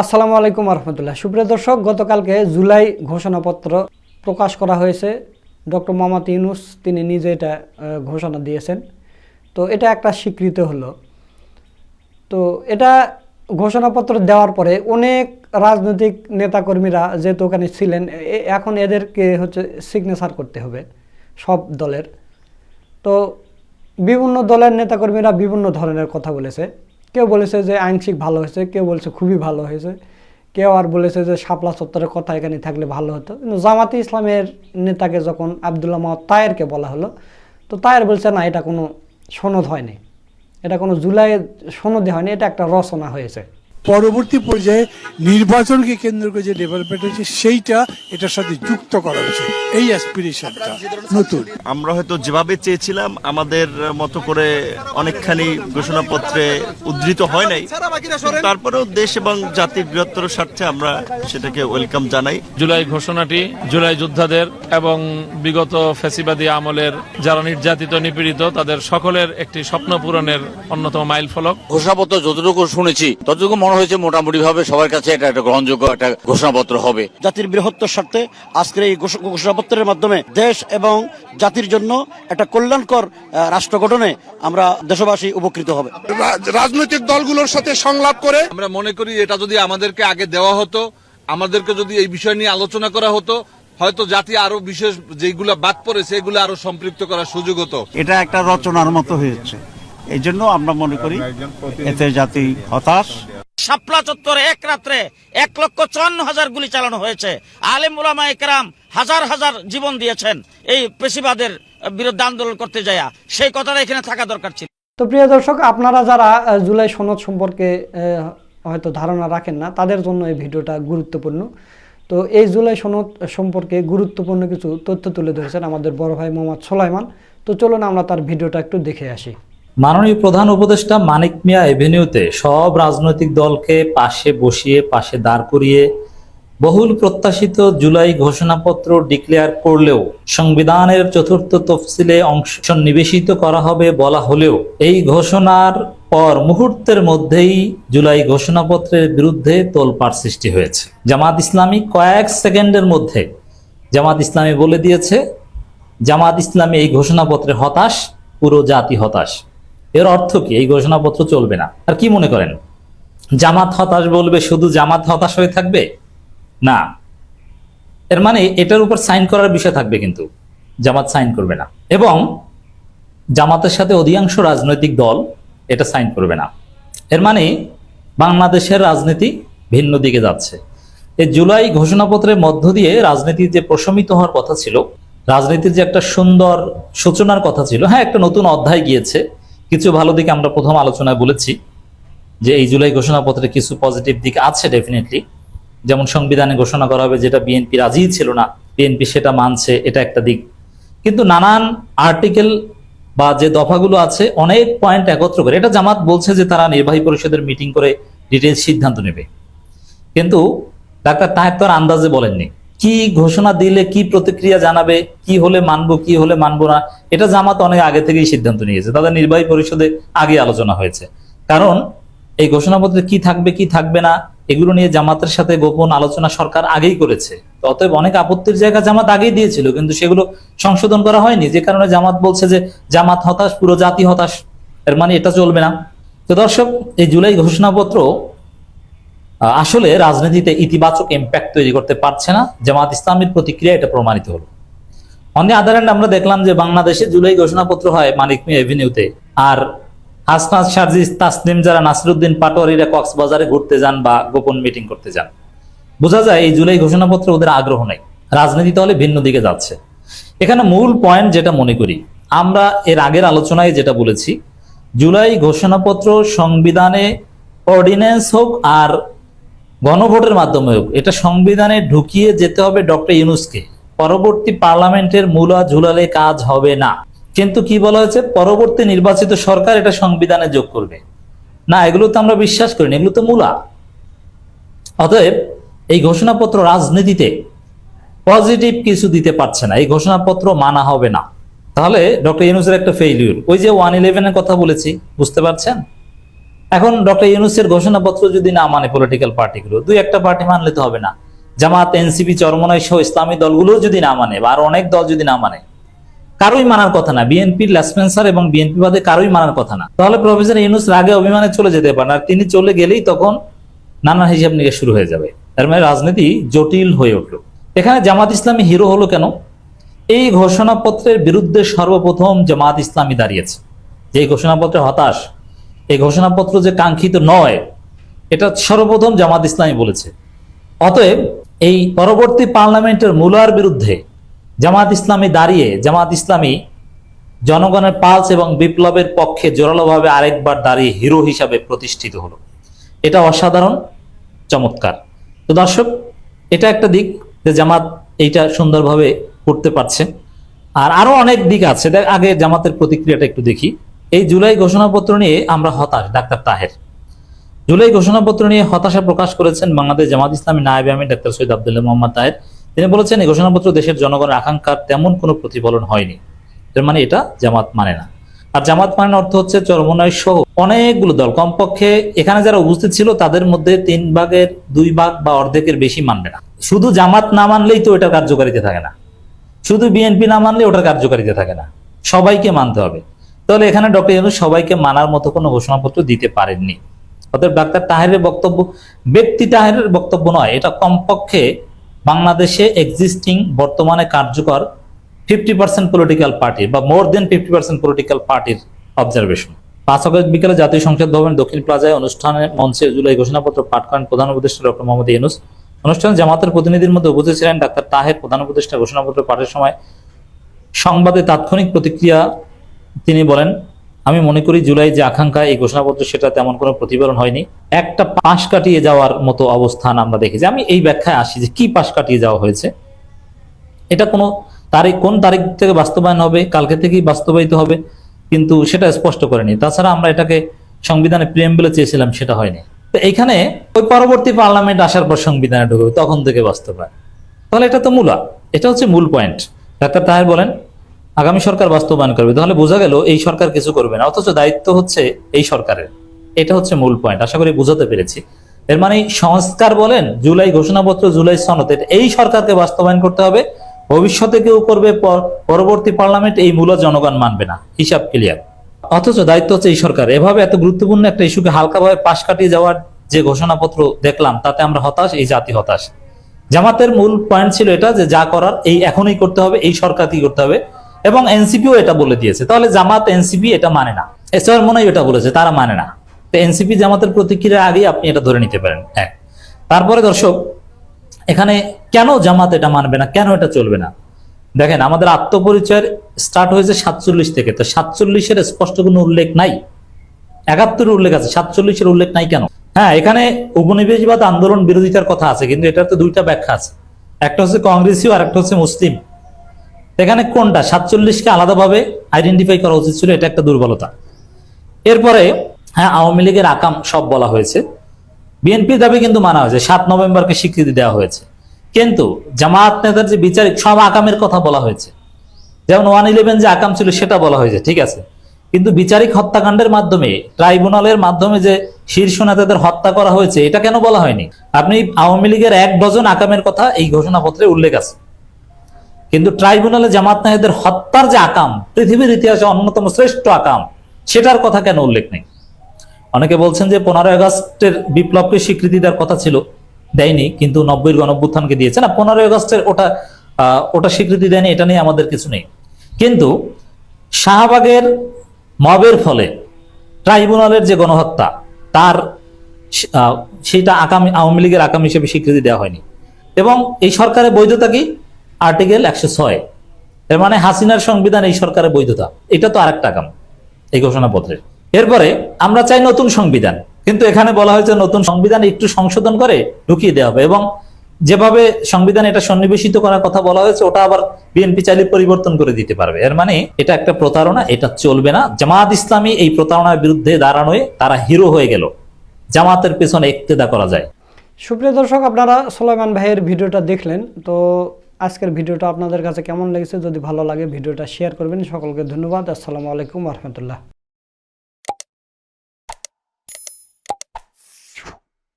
আসসালামু আলাইকুম রহমতুল্লাহ সুপ্রিয় দর্শক, গতকালকে জুলাই ঘোষণাপত্র প্রকাশ করা হয়েছে। ডক্টর মোহাম্মদ ইউনুস, তিনি নিজে এটা ঘোষণা দিয়েছেন। তো এটা একটা স্বীকৃত হলো। তো এটা ঘোষণাপত্র দেওয়ার পরে অনেক রাজনৈতিক নেতাকর্মীরা যেহেতু ওখানে ছিলেন এখন এদেরকে হচ্ছে সিগনেচার করতে হবে সব দলের। তো বিভিন্ন দলের নেতাকর্মীরা বিভিন্ন ধরনের কথা বলেছে। কেউ বলেছে যে আংশিক ভালো হয়েছে, কেউ বলেছে খুবই ভালো হয়েছে। কেউ আর বলেছে যে শাপলা চত্বরের কথা এখানে থাকলে ভালো হতো। কিন্তু জামাতি ইসলামের নেতাকে যখন আবদুল্লাহ মাহ তায়েরকে বলা হলো, তো তায়ের বলছে, না, এটা কোনো সনদ হয়নি। এটা কোনো জুলাই সনদে হয়নি, এটা একটা রচনা হয়েছে। পরবর্তী পর্যায়ে নির্বাচনকে কেন্দ্র করে যে ডেভেলপমেন্ট হয়েছে সেইটা এটার সাথে যুক্ত করা হয়েছে। এই অ্যাসপিরেশনটা নতুন। আমরা হয়তো যেভাবে চেয়েছিলাম আমাদের মতো করে অনেকখানি ঘোষণাপত্রে উদ্ধৃত হয় নাই। তারপরেও দেশ এবং জাতির বৃহত্তর স্বার্থে আমরা সেটাকে ওয়েলকাম জানাই। জুলাই ঘোষণাটি জুলাই যোদ্ধাদের এবং বিগত ফ্যাসিবাদী আমলের যারা নির্যাতিত নিপীড়িত তাদের সকলের একটি স্বপ্ন পূরণের অন্যতম মাইল ফলক ঘোষণাপত্র যতটুকু শুনেছি ততটুকু মনে হয়েছে মোটামুটি ভাবে সবার কাছে এটা একটা গ্রহণযোগ্য একটা ঘোষণাপত্র হবে। জাতির বৃহত্তর স্বার্থে আজকের এই ঘোষণাপত্রের মাধ্যমে দেশ এবং জাতির জন্য একটা কল্যাণকর আহ, রাষ্ট্র গঠনে আমরা দেশবাসী উপকৃত হবে। রা- রাজনৈতিক দলগুলোর সাথে সংলাপ করে আমরা মনে করি এটা যদি আমাদেরকে আগে দেওয়া হতো আমাদেরকে যদি এই বিষয় নিয়ে আলোচনা করা হতো হয়তো জাতি আরও বিশেষ যেগুলো বাদ পড়েছে এগুলো আরও সম্পৃক্ত করার সুযোগ হতো। এটা একটা রচনার মতো হয়েছে। এই জন্য আমরা মনে করি এতে জাতি হতাশ শাপলা চত্বরে এক রাত্রে এক লক্ষ চুয়ান্ন হাজার গুলি চালানো হয়েছে। আলেম ওলামা একরাম হাজার হাজার জীবন দিয়েছেন এই পেশিবাদের বিরুদ্ধে আন্দোলন করতে যায় সেই কথাটা এখানে থাকা দরকার ছিল। তো প্রিয় দর্শক, আপনারা যারা জুলাই সনদ সম্পর্কে হয়তো ধারণা রাখেন না, তাদের জন্য এই ভিডিওটা গুরুত্বপূর্ণ। তো এই জুলাই সনদ সম্পর্কে গুরুত্বপূর্ণ কিছু তথ্য তুলে ধরেছেন আমাদের বড় ভাই মোহাম্মদ সোলাইমান। তো চলুন আমরা তার ভিডিওটা একটু দেখে আসি। মাননীয় প্রধান উপদেষ্টা মানিক মিয়া এভিনিউতে সব রাজনৈতিক দলকে পাশে বসিয়ে, পাশে দাঁড় করিয়ে বহুল প্রত্যাশিত জুলাই ঘোষণাপত্র ডিক্লেয়ার করলেও সংবিধানের চতুর্থ তফসিলে অংশ নিবেশিত করা হবে বলা হলেও এই ঘোষণার পর মুহূর্তের মধ্যেই জুলাই ঘোষণাপত্রের বিরুদ্ধে তোলপাড় সৃষ্টি হয়েছে। জামাত ইসলামী কয়েক সেকেন্ডের মধ্যে, জামাত ইসলামী বলে দিয়েছে, জামাত ইসলামী এই ঘোষণাপত্রে হতাশ, পুরো জাতি হতাশ। এর অর্থ কি? এই ঘোষণাপত্র চলবে না। আর কি মনে করেন? জামাত হতাশ বলবে, শুধু জামাত হতাশ হয়ে থাকবে? না। এর মানে এটার উপর সাইন করার বিষয় থাকবে কিন্তু। জামাত সাইন করবে না। এবং জামাতের সাথে অধিকাংশ রাজনৈতিক দল এটা সাইন করবে না। এর মানে বাংলাদেশের রাজনীতি ভিন্ন দিকে যাচ্ছে। এই জুলাই ঘোষণাপত্রের মধ্য দিয়ে রাজনীতি যে প্রশমিত হওয়ার কথা ছিল, রাজনীতির যে একটা সুন্দর সূচনার কথা ছিল হ্যাঁ একটা নতুন অধ্যায় গিয়েছে। কিছু ভালো দিকে আমরা প্রথম আলোচনায় বলেছি যে এই জুলাই ঘোষণাপত্রে কিছু পজিটিভ দিক আছে ডেফিনেটলি যেমন সংবিধানে ঘোষণা করা হবে যেটা বিএনপি রাজিই ছিল না বিএনপি সেটা মানছে, এটা একটা দিক। কিন্তু নানান আর্টিকেল বা যে দফাগুলো আছে, অনেক পয়েন্ট একত্র করে, এটা জামাত বলছে যে তারা নির্বাহী পরিষদের মিটিং করে ডিটেলস সিদ্ধান্ত নেবে। কিন্তু ডাক্তার তাহের তো আর আন্দাজে বলেননি। কি ঘোষণা দিলে কি প্রতিক্রিয়া জানাবে, কি হলে মানবো, কি হলে মানবো না, এটা জামাত অনেক আগে থেকেই সিদ্ধান্ত নিয়েছে। তাদের নির্বাহী পরিষদে আগে আলোচনা হয়েছে। কারণ এই ঘোষণাপত্রে কি থাকবে কি থাকবে না, এগুলো নিয়ে জামাতের সাথে গোপন আলোচনা সরকার আগেই করেছে। অতএব অনেক আপত্তির জায়গা জামাত আগেই দিয়েছিল, কিন্তু সেগুলো সংশোধন করা হয়নি। যে কারণে জামাত বলছে যে জামাত হতাশ, পুরো জাতি হতাশ। এর মানে এটা চলবে না। তো দর্শক, এই জুলাই ঘোষণাপত্র আসলে রাজনীতিতে ইতিবাচক ইম্প্যাক্ট তৈরি করতে পারছে না। জামাত ইসলামের প্রতিক্রিয়া এটা প্রমাণিত হলো। অন দি আদার আমরা দেখলাম যে বাংলাদেশে জুলাই ঘোষণাপত্র হয় মানিক মিয়া এভিনিউতে আর হাসনাত সার্জিস তাসনিম যারা, নাসিরুদ্দিন পাটোয়ারিরা কক্সবাজারে ঘুরতে যান বা গোপন মিটিং করতে যান। বোঝা যায় এই জুলাই ঘোষণাপত্রে ওদের আগ্রহ নেই। রাজনীতি তাহলে ভিন্ন দিকে যাচ্ছে। এখানে মূল পয়েন্ট যেটা মনে করি, আমরা এর আগের আলোচনায় যেটা বলেছি, জুলাই ঘোষণাপত্র সংবিধানে অর্ডিন্যান্স হোক আর গণভোটের মাধ্যমে হোক, এটা সংবিধানে ঢুকিয়ে যেতে হবে ডক্টর ইউনুসকে। পরবর্তী পার্লামেন্টের মূলা ঝুলালে কাজ হবে না। কিন্তু কি বলা হয়েছে? পরবর্তী নির্বাচিত সরকার এটা সংবিধানে যোগ করবে। না, এগুলো তো আমরা বিশ্বাস করি না, এগুলো তো মূলা। অতএব এই ঘোষণাপত্র রাজনীতিতে পজিটিভ কিছু দিতে পারছে না, এই ঘোষণাপত্র মানা হবে না। তাহলে ডক্টর ইউনুসের একটা ফেইলিউর ওই যে ওয়ান ইলেভেনের কথা বলেছি, বুঝতে পারছেন? এখন ডক্টর ইউনুসের ঘোষণাপত্র যদি না মানে পলিটিক্যাল পার্টিগুলো দুই একটা পার্টি মানলে তো হবে না। জামাত এনসিপি চরমনাই সহ ইসলামী দলগুলো যদি না মানে বা আর অনেক দল যদি না মানে কারোই মানার কথা না। বিএনপির লেসপেন্সার এবং বিএনপি বাদে কারোই মানার কথা না। তাহলে প্রফেসর ইউনুস রাগে অভিমানে চলে যেতে পারেন, আর তিনি চলে গেলেই তখন নানা হিসাব নিয়ে শুরু হয়ে যাবে। তার মানে রাজনীতি জটিল হয়ে উঠল। এখানে জামাত ইসলামী হিরো হলো কেন? এই ঘোষণাপত্রের বিরুদ্ধে সর্বপ্রথম জামাত ইসলামী দাঁড়িয়েছে। যে ঘোষণাপত্রে হতাশ এই ঘোষণাপত্র যে কাঙ্ক্ষিত নয়, এটা সর্বপ্রথম জামাত ইসলামী বলেছে। অতএব এই পরবর্তী পার্লামেন্টের মূলার বিরুদ্ধে জামাত ইসলামী দাঁড়িয়ে, জামাত ইসলামী জনগণের পালস এবং বিপ্লবের পক্ষে জোরালোভাবে আরেকবার দাঁড়িয়ে হিরো হিসাবে প্রতিষ্ঠিত হলো। এটা অসাধারণ, চমৎকার। তো দর্শক, এটা একটা দিক যে জামাত এইটা সুন্দরভাবে করতে পারছে। আর আরও অনেক দিক আছে। আগে জামাতের প্রতিক্রিয়াটা একটু দেখি। এই জুলাই ঘোষণাপত্র নিয়ে আমরা হতাশ, ডাক্তার তাহের। জুলাই ঘোষণাপত্র নিয়ে হতাশা প্রকাশ করেছেন বাংলাদেশ জামাত ইসলামী নায়েব আমির, ডাক্তার সৈয়দ আবদুল্লাহ মোহাম্মদ তাহের। তিনি বলেছেন, এই ঘোষণাপত্র দেশের জনগণের আকাঙ্ক্ষার তেমন কোনো প্রতিফলন হয়নি। এর মানে এটা জামাত মানে না। আর জামাত মানে অর্থ হচ্ছে চরমনায় সহ অনেকগুলো দল। কমপক্ষে এখানে যারা উপস্থিত ছিল, তাদের মধ্যে তিন ভাগের দুই ভাগ বা অর্ধেকের বেশি মানবে না। শুধু জামাত না মানলেই তো এটা কার্যকারিতা থাকে না। শুধু বিএনপি না মানলে ওটার কার্যকারিতা থাকে না। সবাইকে মানতে হবে। তাহলে এখানে ডক্টর ইউনুস সবাইকে মানার মতো কোনো ঘোষণাপত্র দিতে পারেননি। অতএব ডাক্তার তাহেরের বক্তব্য, ব্যক্তি তাহেরের বক্তব্য নয়, এটা কমপক্ষে বাংলাদেশে এক্সিস্টিং বর্তমানে কার্যকর ফিফটি পার্সেন্ট পলিটিক্যাল পার্টির বা more than fifty percent political পার্টির অবজারভেশন পাঁচ আগস্ট বিকেলে জাতীয় সংসদ ভবন দক্ষিণ প্লাজায় অনুষ্ঠানে মঞ্চে জুলাই ঘোষণাপত্র পাঠ করেন প্রধান উপদেষ্টা ডক্টর মোহাম্মদ ইউনুস। অনুষ্ঠানে জামাতের প্রতিনিধির মধ্যে উপস্থিত ছিলেন ডাক্তার তাহের, প্রধান উপদেষ্টা ঘোষণাপত্র পাঠের সময় সংবাদে তাৎক্ষণিক প্রতিক্রিয়া তিনি বলেন, আমি মনে করি জুলাই যে আকাঙ্ক্ষা, এই ঘোষণাপত্র সেটা তেমন কোনো প্রতিফলন হয়নি। একটা পাশ কাটিয়ে যাওয়ার মতো অবস্থান আমরা দেখেছি। আমি এই ব্যাখ্যায় আসি যে কি পাশ কাটিয়ে যাওয়া হয়েছে। এটা কোনো তারিখ, কোন তারিখ থেকে বাস্তবায়ন হবে, কালকে থেকেই বাস্তবায়িত হবে, কিন্তু সেটা স্পষ্ট করেনি। তাছাড়া আমরা এটাকে সংবিধানে প্রিয়েম্বলে চেয়েছিলাম, সেটা হয়নি। তো এইখানে ওই পরবর্তী পার্লামেন্ট আসার পর সংবিধানে ঢুকবে তখন থেকে বাস্তবায়ন। তাহলে এটা তো মূলা, এটা হচ্ছে মূল পয়েন্ট ডাক্তার তাহের বলেন আগামী সরকার বাস্তবায়ন করবে, তাহলে বোঝা গেল এই সরকার কিছু করবে না। অথচ দায়িত্ব হচ্ছে এই সরকারের। এটা হচ্ছে মূল পয়েন্ট আশা করি বুঝাতে পেরেছি। এর মানে সংস্কার বলেন, জুলাই ঘোষণাপত্র, জুলাই সনদ এই সরকারকে বাস্তবায়ন করতে হবে। ভবিষ্যতে কেউ করবে, পর- পরবর্তী পার্লামেন্ট এই মূল জনগণ মানবে না। হিসাব ক্লিয়ার অথচ দায়িত্ব হচ্ছে এই সরকার। এভাবে এত গুরুত্বপূর্ণ একটা ইস্যুকে হালকাভাবে পাশ কাটিয়ে যাওয়ার যে ঘোষণাপত্র দেখলাম, তাতে আমরা হতাশ, এই জাতি হতাশ। জামাতের মূল পয়েন্ট ছিল এটা যে যা করার, এই এখনই করতে হবে, এই সরকারকেই করতে হবে? এবং এনসিপিও এটা বলে দিয়েছে। তাহলে জামাত এনসিপি এটা মানে না। এসআর মনে হয় এটা বলেছে, তারা মানে না। তো এনসিপি জামাতের প্রতিক্রিয়ার আগেই আপনি এটা ধরে নিতে পারেন। এক। তারপরে দর্শক, এখানে কেন জামাত এটা মানবে না, কেন এটা চলবে না? দেখেন, আমাদের আত্মপরিচয়ের স্টার্ট হয়েছে সাতচল্লিশ থেকে। তো সাতচল্লিশের স্পষ্ট কোনো উল্লেখ নাই? একাত্তরের উল্লেখ আছে, সাতচল্লিশের উল্লেখ নাই কেন? হ্যাঁ এখানে উপনিবেশবাদ আন্দোলন বিরোধিতার কথা আছে, কিন্তু এটার তো দুইটা ব্যাখ্যা আছে। একটা হচ্ছে কংগ্রেসীয় আর একটা হচ্ছে মুসলিম। এখানে কোনটা? সাতচল্লিশকে আলাদাভাবে আইডেন্টিফাই করা উচিত ছিল, এটা একটা দুর্বলতা। এরপরে হ্যাঁ আওয়ামী লীগের আকাম সব বলা হয়েছে। বিএনপির দাবি কিন্তু মানা হয়েছে, সাত নভেম্বরকে স্বীকৃতি দেওয়া হয়েছে। কিন্তু জামাত নেতার যে বিচারিক সব আকামের কথা বলা হয়েছে। যেমন ওয়ান ইলেভেন যে আকাম ছিল, সেটা বলা হয়েছে, ঠিক আছে? কিন্তু বিচারিক হত্যাকাণ্ডের মাধ্যমে, ট্রাইব্যুনালের মাধ্যমে যে শীর্ষ নেতাদের হত্যা করা হয়েছে, এটা কেন বলা হয়নি? আপনি আওয়ামী লীগের এক ডজন আকামের কথা এই ঘোষণাপত্রে উল্লেখ আছে। কিন্তু ট্রাইব্যুনালে জামাত নাহিদের হত্যার যে আকাম, পৃথিবীর ইতিহাসে অন্যতম শ্রেষ্ঠ আকাম, সেটার কথা কেন উল্লেখ নেই? অনেকে বলছেন যে পনেরোই আগস্টের বিপ্লবকে স্বীকৃতি দেওয়ার কথা ছিল, দেয়নি, কিন্তু নব্বই গণভ্যুত্থানকে দিয়েছে। না, পনেরোই আগস্টের ওটা ওটা স্বীকৃতি দেয়নি, এটা নিয়ে আমাদের কিছু নেই। কিন্তু শাহবাগের মবের ফলে ট্রাইব্যুনালের যে গণহত্যা, তার সেটা আগামী আওয়ামী লীগের আকাম হিসেবে স্বীকৃতি দেওয়া হয়নি। এবং এই সরকারের বৈধতা কি? আর্টিকেল একশো ছয়। এর মানে হাসিনার সংবিধান, এই সরকারের বৈধতা। এটা তো আরেকটা কাম এই ঘোষণাপত্রের। এরপরে আমরা চাই নতুন সংবিধান, কিন্তু এখানে বলা হয়েছে নতুন সংবিধান একটু সংশোধন করে ঢুকিয়ে দেওয়া হবে এবং যেভাবে সংবিধান এটা সন্নিবেশিত করার কথা বলা হয়েছে, ওটা আবার বিএনপি চাইলে পরিবর্তন করে দিতে পারবে। এর মানে এটা একটা প্রতারণা, এটা চলবে না। জামাত ইসলামী এই প্রতারণার বিরুদ্ধে দাঁড়ানোয় তারা হিরো হয়ে গেল। জামাতের পেছনে একতেদা করা যায়। সুপ্রিয় দর্শক, আপনারা সোলাইমান ভাইয়ের ভিডিওটা দেখলেন, তো আজকের ভিডিওটা আপনাদের কাছে কেমন লেগেছে? যদি ভালো লাগে ভিডিওটা শেয়ার করবেন। সকলকে ধন্যবাদ। আসসালামু আলাইকুম রহমতুল্লাহ।